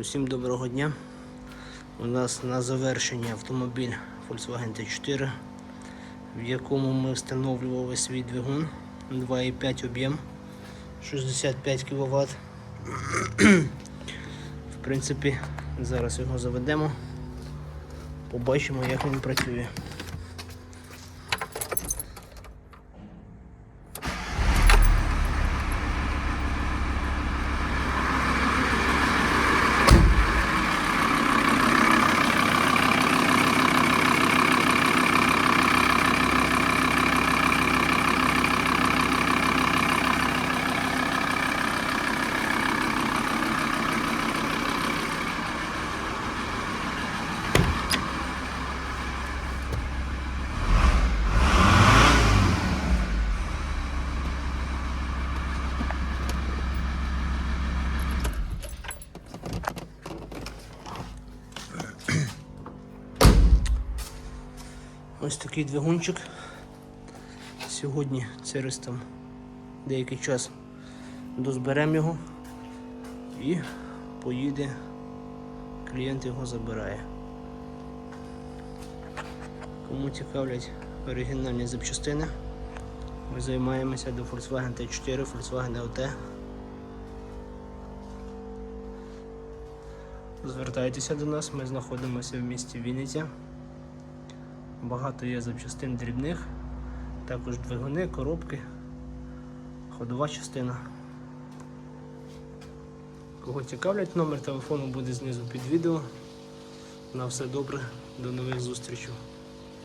Усім доброго дня. У нас на завершенні автомобіль Volkswagen T4, в якому ми встановлювали свій двигун 2,5 об'єм 65 кВт. В принципі, зараз його заведемо, побачимо, як він працює. Ось такий двигунчик. Сьогодні через там деякий час дозберемо його і поїде, клієнт його забирає. Кому цікавлять оригінальні запчастини, ми займаємося до Volkswagen T4, Volkswagen LT. Звертайтеся до нас, ми знаходимося в місті Вінниця. Багато є запчастин дрібних, також двигуни, коробки, ходова частина. Кого цікавлять, номер телефону буде знизу під відео. На все добре, до нових зустрічей.